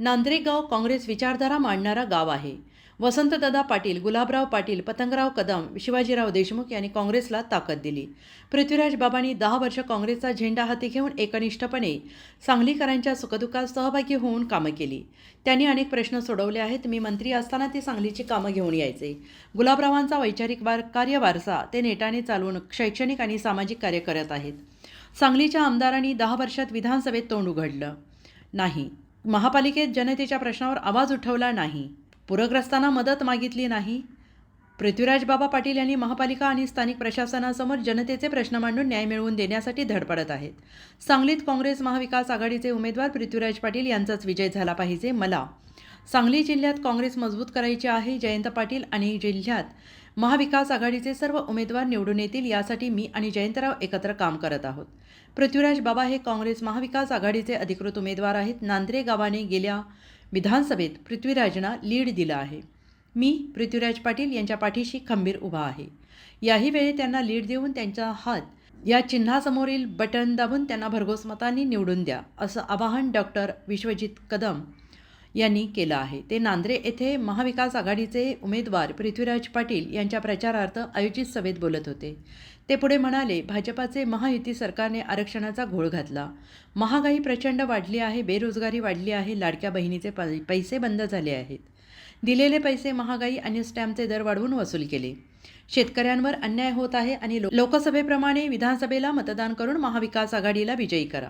नांद्रेगाव काँग्रेस विचारधारा मांडणारा गाव आहे. वसंतदादा पाटील गुलाबराव पाटील पतंगराव कदम शिवाजीराव देशमुख यांनी काँग्रेसला ताकद दिली. पृथ्वीराज बाबांनी दहा वर्ष काँग्रेसचा झेंडा हाती घेऊन एकनिष्ठपणे सांगलीकरांच्या सुखदुःखात सहभागी होऊन कामं केली. त्यांनी अनेक प्रश्न सोडवले आहेत. मी मंत्री असताना ते सांगलीची कामं घेऊन यायचे. गुलाबरावांचा वैचारिक वार कार्यवारसा ते नेटाने चालवून शैक्षणिक आणि सामाजिक कार्य करत आहेत. सांगलीच्या आमदारांनी दहा वर्षात विधानसभेत तोंड उघडलं. नाही. महापालिकेत जनतेच्या प्रश्नावर आवाज उठवला नाही. पूरग्रस्तांना मदत मागितली नाही. पृथ्वीराज बाबा पाटील यांनी महापालिका आणि स्थानिक प्रशासनासमोर जनतेचे प्रश्न मांडून न्याय मिळवून देण्यासाठी धडपडत आहेत. सांगलीत काँग्रेस महाविकास आघाडीचे उमेदवार पृथ्वीराज पाटील यांचाच विजय झाला पाहिजे मला. सांगली जिल्ह्यात काँग्रेस मजबूत करायची आहे जयंत पाटील आणि जिल्ह्यात महाविकास आघाडीचे सर्व उमेदवार निवडून येतील यासाठी मी आणि जयंतराव एकत्र काम करत आहोत. पृथ्वीराज बाबा हे काँग्रेस महाविकास आघाडीचे अधिकृत उमेदवार आहेत. नांद्रे गावाने गेल्या विधानसभेत पृथ्वीराजना लीड दिला आहे. मी पृथ्वीराज पाटील यांच्या पाठीशी खंबीर उभा आहे. याही वेळी त्यांना लीड देऊन त्यांचा हात या चिन्हासमोरील बटन दाबून त्यांना भरघोस मतांनी निवडून द्या असं आवाहन डॉक्टर विश्वजित कदम यांनी केलं आहे. ते नांद्रे येथे महाविकास आघाडीचे उमेदवार पृथ्वीराज पाटील यांच्या प्रचारार्थ आयोजित सभेत बोलत होते. ते पुढे म्हणाले भाजपाचे महायुती सरकारने आरक्षणाचा घोळ घातला. महागाई प्रचंड वाढली आहे बेरोजगारी वाढली आहे लाडक्या बहिणीचे पै पैसे बंद झाले आहेत. दिलेले पैसे महागाई आणि स्टॅम्पचे दर वाढवून वसूल केले. शेतकऱ्यांवर अन्याय होत आहे आणि लो- लोकसभेप्रमाणे विधानसभेला मतदान करून महाविकास आघाडीला विजयी करा.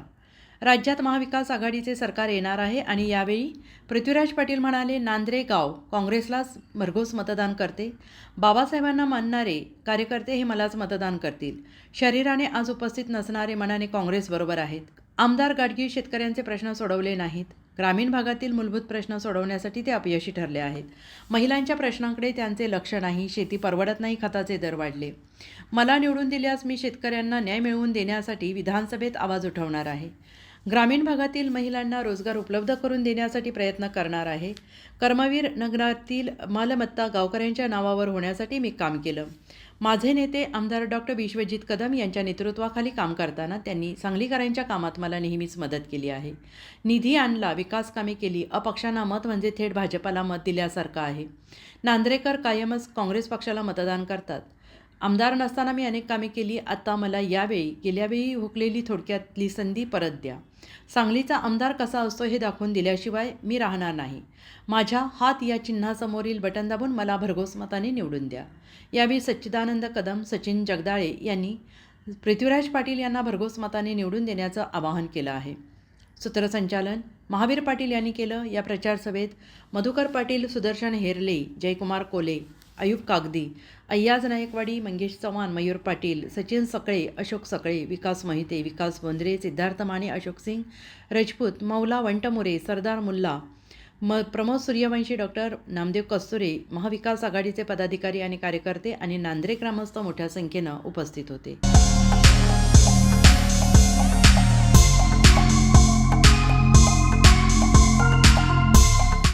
राज्यात महाविकास आघाडीचे सरकार येणार आहे आणि यावेळी पृथ्वीराज पाटील म्हणाले नांद्रे गाव काँग्रेसलाच भरघोस मतदान करते. बाबासाहेबांना मानणारे कार्यकर्ते हे मलाच मतदान करतील. शरीराने आज उपस्थित नसणारे मनाने काँग्रेसबरोबर आहेत. आमदार गाडगीळ शेतकऱ्यांचे प्रश्न सोडवले नाहीत. ग्रामीण भागातील मूलभूत प्रश्न सोडवण्यासाठी ते अपयशी ठरले आहेत. महिलांच्या प्रश्नांकडे त्यांचे लक्ष नाही शेती परवडत नाही खताचे दर वाढले. मला निवडून दिल्यास मी शेतकऱ्यांना न्याय मिळवून देण्यासाठी विधानसभेत आवाज उठवणार आहे. ग्रामीण भागातील महिलांना रोजगार उपलब्ध करून देण्यासाठी प्रयत्न करणार आहे. कर्मवीर नगरातील मालमत्ता गावकऱ्यांच्या नावावर होण्यासाठी मी काम केलं. माझे नेते आमदार डॉक्टर विश्वजित कदम यांच्या नेतृत्वाखाली काम करताना त्यांनी सांगलीकरांच्या कामात मला नेहमीच मदत केली आहे. निधी आणला विकास कामे केली अपक्षांना मत म्हणजे थेट भाजपाला मत दिल्यासारखं आहे. नांद्रेकर कायमच काँग्रेस पक्षाला मतदान करतात. आमदार नसताना मी अनेक कामे केली. आता मला यावेळी गेल्यावेळी हुकलेली थोडक्यातली संधी परत द्या. सांगलीचा आमदार कसा असतो हे दाखवून दिल्याशिवाय मी राहणार नाही. माझ्या हात या चिन्हासमोरील बटन दाबून मला भरघोस मताने निवडून द्या. यावेळी सच्चिदानंद कदम सचिन जगदाळे यांनी पृथ्वीराज पाटील यांना भरघोस मताने निवडून देण्याचं आवाहन केलं आहे. सूत्रसंचालन महावीर पाटील यांनी केलं. या प्रचारसभेत मधुकर पाटील सुदर्शन हेरले जयकुमार कोले अयूब कागदी अय्याज नायकवाडी मंगेश चव्हाण मयूर पाटील सचिन सकळे अशोक सकळे विकास मोहिते विकास बोंद्रे सिद्धार्थ माने अशोक सिंग रजपूत मौला वंटमोरे सरदार मुल्ला म प्रमोद सूर्यवंशी डॉक्टर नामदेव कस्तुरे महाविकास आघाडीचे पदाधिकारी आणि कार्यकर्ते आणि नांद्रे ग्रामस्थ मोठ्या संख्येनं उपस्थित होते.